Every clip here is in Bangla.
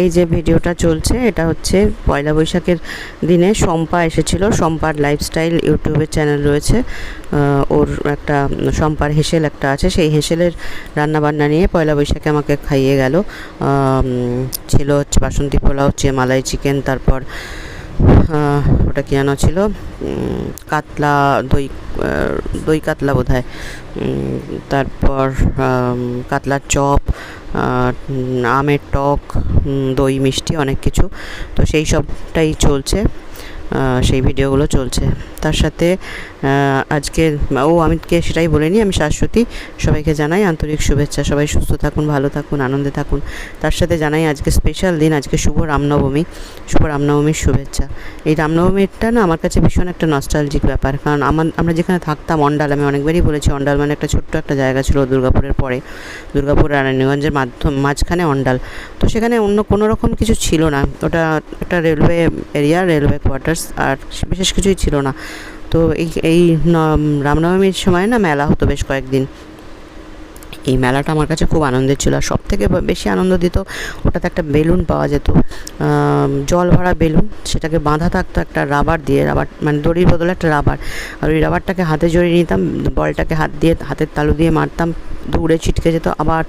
এই যে ভিডিওটা চলছে, এটা হচ্ছে পয়লা বৈশাখের দিনে শম্পা এসেছিল। শম্পার লাইফস্টাইল ইউটিউবের চ্যানেল রয়েছে। ওর একটা শম্পার হেসেল একটা আছে। সেই হেসেলের রান্নাবান্না নিয়ে পয়লা বৈশাখে আমাকে খাইয়ে গেল। ছিল হচ্ছে বাসন্তী পোলাও, হচ্ছে মালাই চিকেন তারপর ওটা কি যেন ছিল? কাতলা দই দই কাতলা বোধ হয় তারপর কাতলার চপ আমের টক দই মিষ্টি অনেক কিছু। তো সেই সবটাই চলছে। সেই ভিডিওগুলো চলছে। তার সাথে আজকে, ও আমিকে সেটাই বলে নিই, আমি শাশ্বতী, সবাইকে জানাই আন্তরিক শুভেচ্ছা। সবাই সুস্থ থাকুন, ভালো থাকুন, আনন্দে থাকুন। তার সাথে জানাই আজকে স্পেশাল দিন, আজকে শুভ রামনবমী, শুভ রামনবমীর শুভেচ্ছা। এই রামনবমীটা না আমার কাছে ভীষণ একটা নস্টালজিক ব্যাপার। কারণ আমার, আমরা যেখানে থাকতাম, অন্ডাল, আমি অনেকবারই বলেছি, অন্ডাল মানে একটা ছোট্ট একটা জায়গা ছিল দুর্গাপুরের পরে। দুর্গাপুর রানীগঞ্জের মাধ্যম, মাঝখানে অন্ডাল। তো সেখানে অন্য কোনো রকম কিছু ছিল না। ওটা একটা রেলওয়ে এরিয়া রেলওয়ে কোয়ার্টার্স আর বিশেষ কিছুই ছিল না। তো এই এই রামনবমীর সময় না মেলা হতো বেশ কয়েকদিন। এই মেলাটা আমার কাছে খুব আনন্দের ছিল। আর সব থেকে বেশি আনন্দ দিত, ওটাতে একটা বেলুন পাওয়া যেত। জল ভরা বেলুন, সেটাকে বাঁধা থাকতো একটা রাবার দিয়ে, রাবার মানে দড়ির বদলে একটা রাবার। আর ওই রাবারটাকে হাতে জড়িয়ে নিতাম, বলটাকে হাত দিয়ে, হাতের তালু দিয়ে মারতাম। দূরে ছিটকে যেত, আবার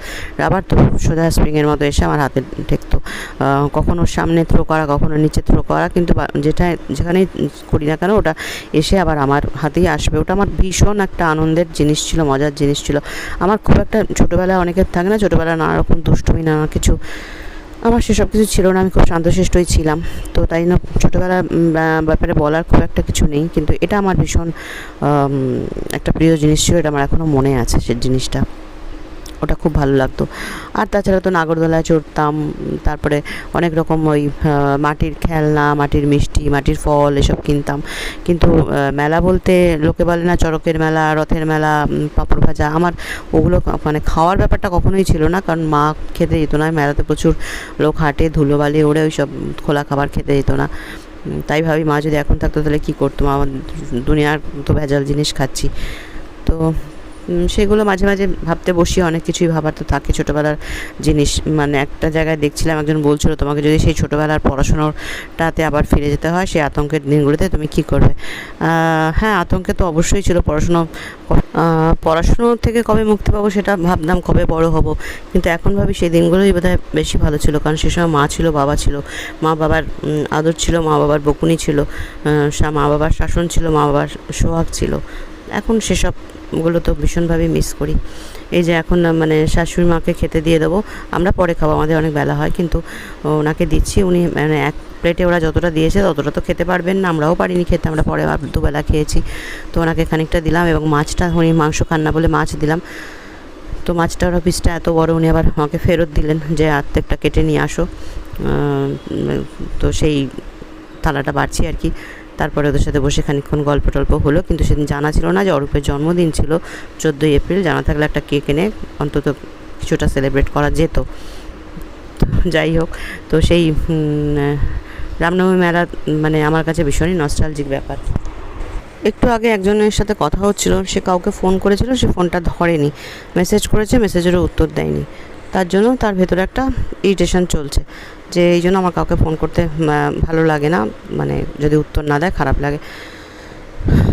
আবার তো সোজা স্প্রিংয়ের মতো এসে আমার হাতে ঠেকতো। কখনো সামনে থ্রো করা, কখনো নিচে থ্রো করা, কিন্তু যেটা যেখানেই করি না কেন, ওটা এসে আবার আমার হাতেই আসবে। ওটা আমার ভীষণ একটা আনন্দের জিনিস ছিল, মজার জিনিস ছিল। আমার খুব একটা ছোটোবেলায় অনেকের থাকে না, ছোটোবেলায় নানা রকম দুষ্টুমি, নানা কিছু। আমার সেসব কিছু ছিল না, আমি খুব শান্তশিষ্টই ছিলাম। তো তাই না ছোটোবেলার ব্যাপারে বলার খুব একটা কিছু নেই, কিন্তু এটা আমার ভীষণ একটা প্রিয় জিনিস ছিল, এটা আমার এখনও মনে আছে সে জিনিসটা। ওটা খুব ভালো লাগতো। আর তাছাড়া তো নাগরদোলায় চড়তাম, তারপরে অনেক রকম ওই মাটির খেলনা, মাটির মিষ্টি, মাটির ফল এসব কিনতাম। কিন্তু মেলা বলতে লোকে বলে না চড়কের মেলা, রথের মেলা পাঁপড় ভাজা। আমার ওগুলো মানে খাওয়ার ব্যাপারটা কখনোই ছিল না, কারণ মা খেতে যেত না। মেলাতে প্রচুর লোক হাঁটে, ধুলোবালি ওড়ে ওই সব খোলা খাবার খেতে যেত না। তাই ভাবি, মা যদি এখন থাকতো তাহলে কী করতো? আমার দুনিয়ার তো ভেজাল জিনিস খাচ্ছি। তো সেগুলো মাঝে মাঝে ভাবতে বসি অনেক কিছুই ভাবার তো থাকে। ছোটোবেলার জিনিস মানে একটা জায়গায় দেখছিলাম একজন বলছিল, তোমাকে যদি সেই ছোটোবেলার পড়াশোনাটাতে আবার ফিরে যেতে হয়, সেই আতঙ্কের দিনগুলোতে তুমি কী করবে? হ্যাঁ আতঙ্কে তো অবশ্যই ছিল পড়াশুনো পড়াশুনো থেকে কবে মুক্তি পাবো সেটা ভাবতাম কবে বড় হব। কিন্তু এখন ভাবি সেই দিনগুলোই বোধহয় বেশি ভালো ছিল, কারণ সে সময় মা ছিল, বাবা ছিল। মা বাবার আদর ছিল, মা বাবার বকুনি ছিল মা বাবার শাসন ছিল, মা বাবার সোহাগ ছিল। এখন সেসবগুলো তো ভীষণভাবে মিস করি। এই যে এখন মানে শাশুড়ি মাকে খেতে দিয়ে দেবো, আমরা পরে খাব, আমাদের অনেক বেলা হয়, কিন্তু ওনাকে দিচ্ছি, উনি মানে এক প্লেটে ওরা যতটা দিয়েছে, ততটা তো খেতে পারবেন না, আমরাও পারিনি খেতে, আমরা পরে দুবেলা খেয়েছি। তো ওনাকে খানিকটা দিলাম এবং মাছটা, উনি মাংস খান না বলে মাছ দিলাম। তো মাছটা, ওরা পিসটা এত বড়, উনি আবার আমাকে ফেরত দিলেন যে আর্ধেকটা কেটে নিয়ে আসো। তো সেই থালাটা বাড়ছি আর কি। তারপরে ওদের সাথে বসে খানিক্ষণ গল্প টল্প হলো। কিন্তু সেদিন জানা ছিল না যে অরূপের জন্মদিন ছিল চোদ্দোই এপ্রিল। জানা থাকলে একটা কেক এনে অন্তত কিছুটা সেলিব্রেট করা যেত। যাই হোক, তো সেই রামনবমী মেলা মানে আমার কাছে ভীষণই নস্টালজিক ব্যাপার। একটু আগে একজনের সাথে কথা হচ্ছিল, সে কাউকে ফোন করেছিল, সে ফোনটা ধরেনি। মেসেজ করেছে মেসেজেরও উত্তর দেয়নি। তার জন্য তার ভেতরে একটা ইরিটেশন চলছে। যে এই জন্য আমার কাউকে ফোন করতে ভালো লাগে না। মানে যদি উত্তর না দেয়, খারাপ লাগে।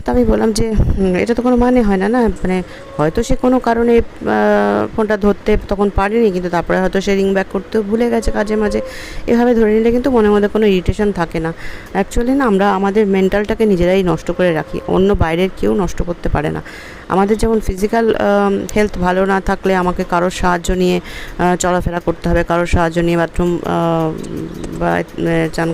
তা আমি বললাম যে এটা তো কোনো মানে হয় না না? মানে হয়তো সে কোনো কারণে ফোনটা ধরতে তখন পারেনি, কিন্তু তারপরে হয়তো সে রিং ব্যাক করতে ভুলে গেছে কাজে মাঝে। এভাবে ধরে নিলে কিন্তু মনের মধ্যে কোনো ইরিটেশন থাকে না। অ্যাকচুয়ালি না, আমরা আমাদের মেন্টালটাকে নিজেরাই নষ্ট করে রাখি। অন্য বাইরের কেউ নষ্ট করতে পারে না। আমাদের যেমন ফিজিক্যাল হেলথ ভালো না থাকলে আমাকে কারোর সাহায্য নিয়ে চলাফেরা করতে হবে, কারোর সাহায্য নিয়ে বাথরুম বা চান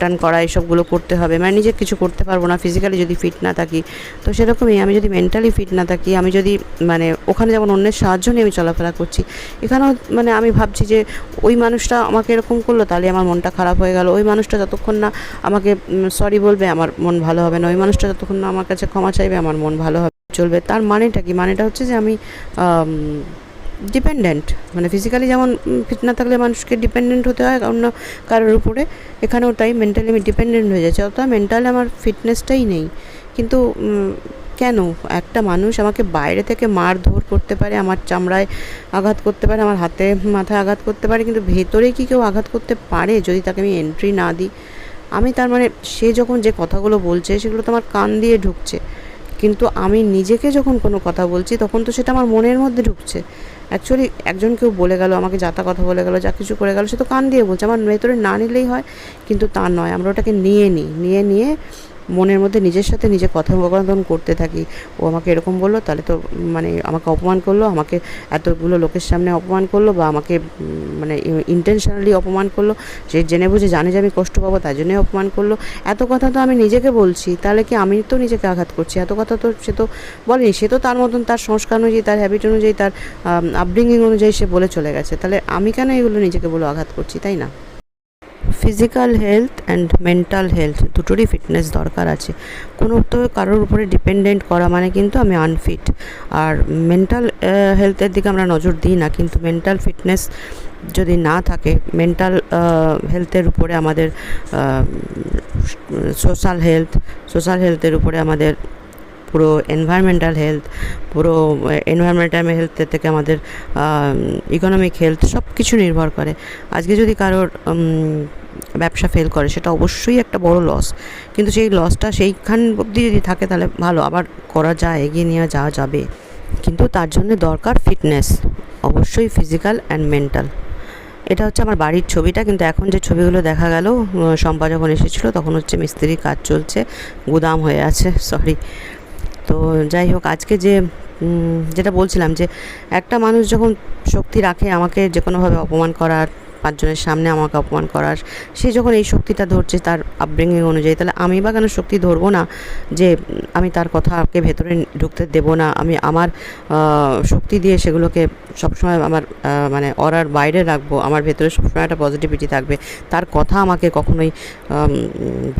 টান করা এসবগুলো করতে হবে। মানে নিজে কিছু করতে পারব না। ফিজিক্যালি যদি ফিট না থাকি। তো সেরকমই আমি যদি মেন্টালি ফিট না থাকি, আমি যদি মানে ওখানে যেমন অন্যের সাহায্য নিয়ে আমি চলাফেরা করছি, এখানেও মানে আমি ভাবছি যে ওই মানুষটা আমাকে এরকম করল, তাহলে আমার মনটা খারাপ হয়ে গেল। ওই মানুষটা যতক্ষণ না আমাকে সরি বলবে, আমার মন ভালো হবে না। ওই মানুষটা যতক্ষণ না আমার কাছে ক্ষমা চাইবে, আমার মন ভালো হবে, চলবে। তার মানেটা কি? মানেটা হচ্ছে যে আমি ডিপেন্ডেন্ট মানে ফিজিক্যালি যেমন ফিট না থাকলে মানুষকে ডিপেন্ডেন্ট হতে হয়, অন্য কারোর উপরে। এখানেও তাই মেন্টালি আমি ডিপেন্ডেন্ট হয়ে যাচ্ছি। অর্থাৎ মেন্টালি আমার ফিটনেসটাই নেই। কিন্তু কেন? একটা মানুষ আমাকে বাইরে থেকে মারধর করতে পারে, আমার চামড়ায় আঘাত করতে পারে, আমার হাতে মাথায় আঘাত করতে পারে, কিন্তু ভেতরে কি কেউ আঘাত করতে পারে যদি তাকে আমি এন্ট্রি না দিই? আমি তার মানে সে যখন যে কথাগুলো বলছে, সেগুলো তো আমার কান দিয়ে ঢুকছে। কিন্তু আমি নিজেকে যখন কোনো কথা বলছি, তখন তো সেটা আমার মনের মধ্যে ঢুকছে। অ্যাকচুয়ালি একজন কেউ বলে গেল, আমাকে যাতা কথা বলে গেল, যা কিছু করে গেল, সে তো কান দিয়ে বলছে। আমার ভেতরে না নিলেই হয়, কিন্তু তা নয়। আমরা ওটাকে নিয়ে নিই। নিয়ে নিয়ে মনের মধ্যে নিজের সাথে নিজে কথোপকথন করতে থাকি। ও আমাকে এরকম বলল, তাহলে তো মানে আমাকে অপমান করল, আমাকে এতগুলো লোকের সামনে অপমান করল বা আমাকে মানে ইন্টেনশনালি অপমান করল। সে জেনে বুঝে জানে যে আমি কষ্ট পাবো তাই জন্যই অপমান করল। এত কথা তো আমি নিজেকে বলছি, তাহলে কি আমি তো নিজেকে আঘাত করছি? এত কথা তো সে তো বলেনি, সে তো তার মতন তার সংস্কার অনুযায়ী, তার হ্যাবিট অনুযায়ী, তার আপব্রিঙ্গিং অনুযায়ী সে বলে চলে গেছে। তাহলে আমি কেন এগুলো নিজেকে বলে আঘাত করছি, তাই না? Physical health and mental health দুটোরই ফিটনেস দরকার আছে। কোনো তো কারোর উপরে ডিপেন্ডেন্ট করা মানে কিন্তু আমি আনফিট আর মেন্টাল হেলথের দিকে আমরা নজর দিই না, কিন্তু মেন্টাল ফিটনেস যদি না থাকে মেন্টাল হেলথের উপরে আমাদের সোশ্যাল হেলথ সোশ্যাল হেলথের উপরে আমাদের পুরো এনভায়রনমেন্টাল হেলথ পুরো এনভায়রনমেন্টাল হেলথের থেকে আমাদের ইকোনমিক হেলথ সব কিছু নির্ভর করে। আজকে যদি কারোর ব্যবসা ফেল করে, সেটা অবশ্যই একটা বড় লস কিন্তু সেই লসটা সেইখান অবধি যদি থাকে, তাহলে ভালো। আবার করা যায়, এগিয়ে নেওয়া যাওয়া যাবে। কিন্তু তার জন্য দরকার ফিটনেস অবশ্যই ফিজিক্যাল অ্যান্ড মেন্টাল এটা হচ্ছে আমার বাড়ির ছবিটা, কিন্তু এখন যে ছবিগুলো দেখা গেল শম্পা যখন এসেছিল, তখন হচ্ছে মিস্ত্রির কাজ চলছে, গুদাম হয়ে আছে সরি তো যাই হোক, আজকে যে যেটা বলছিলাম যে, একটা মানুষ যখন শক্তি রাখে, আমাকে যে কোনোভাবে অপমান করার পাঁচজনের সামনে আমাকে অপমান করার। সে যখন এই শক্তিটা ধরছে তার আপব্রিঙ্গিং অনুযায়ী, তাহলে আমি বা কেন শক্তি ধরবো না যে আমি তার কথাকে ভেতরে ঢুকতে দেবো না? আমি আমার শক্তি দিয়ে সেগুলোকে সবসময় আমার মানে অরার বাইরে রাখব। আমার ভেতরে সবসময় একটা পজিটিভিটি থাকবে। তার কথা আমাকে কখনোই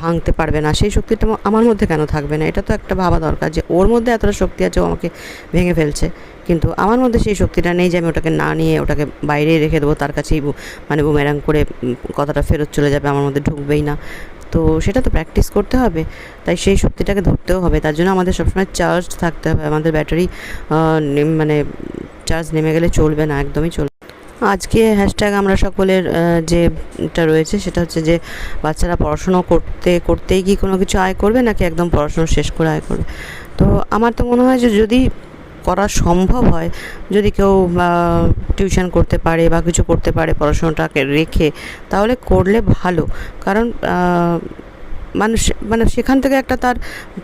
ভাঙতে পারবে না। সেই শক্তিটা আমার মধ্যে কেন থাকবে না? এটা তো একটা ভাবা দরকার যে ওর মধ্যে এতটা শক্তি আছে, ও আমাকে ভেঙে ফেলছে। কিন্তু আমার মধ্যে সেই শক্তিটা নেই যে আমি ওটাকে না নিয়ে ওটাকে বাইরে রেখে দেবো, তার কাছেই মানে বুমেরাং করে কথাটা ফেরত চলে যাবে, আমার মধ্যে ঢুকবেই না। তো সেটা তো প্র্যাকটিস করতে হবে, তাই সেই শক্তিটাকে ধরতেও হবে, তার জন্য আমাদের সবসময় চার্জ থাকতে হবে, আমাদের ব্যাটারি মানে চার্জ নেমে গেলে চলবে না, একদমই চলবে আজকে হ্যাশট্যাগ আমরা সকলের যেটা রয়েছে সেটা হচ্ছে যে বাচ্চারা পড়াশুনো করতে, করতেই কি কোনো কিছু আয় করবে নাকি একদম পড়াশুনো শেষ করে আয় করবে? তো আমার তো মনে হয় যে যদি করা সম্ভব হয় যদি কেউ টিউশন করতে পারে বা কিছু করতে পারে পড়াশোনাটাকে রেখে, তাহলে করলে ভালো। কারণ মানুষ মানে সেখান থেকে একটা তার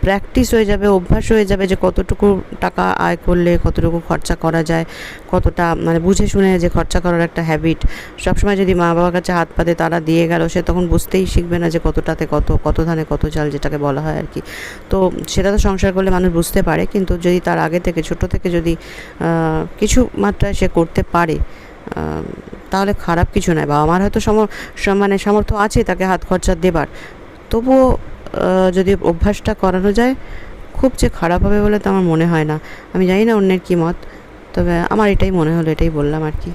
প্র্যাকটিস হয়ে যাবে, অভ্যাস হয়ে যাবে যে কতটুকু টাকা আয় করলে কতটুকু খরচা করা যায়, কতটা মানে বুঝে শুনে যে খরচা করার একটা হ্যাবিট সবসময় যদি মা বাবার কাছে হাত পাতে, তারা দিয়ে গেল, সে তখন বুঝতেই শিখবে না যে কতটাতে কত কত ধানে কত চাল যেটাকে বলা হয় আর কি। তো সেটা তো সংসার করলে মানুষ বুঝতে পারে, কিন্তু যদি তার আগে থেকে, ছোট থেকে যদি কিছু মাত্রায় সে করতে পারে তাহলে খারাপ কিছু নয়। বাবা মার হয়তো সম- মানে সামর্থ্য আছে তাকে হাত খরচা দেবার তবুও যদি অভ্যাসটা করানো যায়, খুব যে খারাপ হবে বলে তো আমার মনে হয় না। আমি জানি না অন্যের কী মত, তবে আমার এটাই মনে হলো, এটাই বললাম আর কি।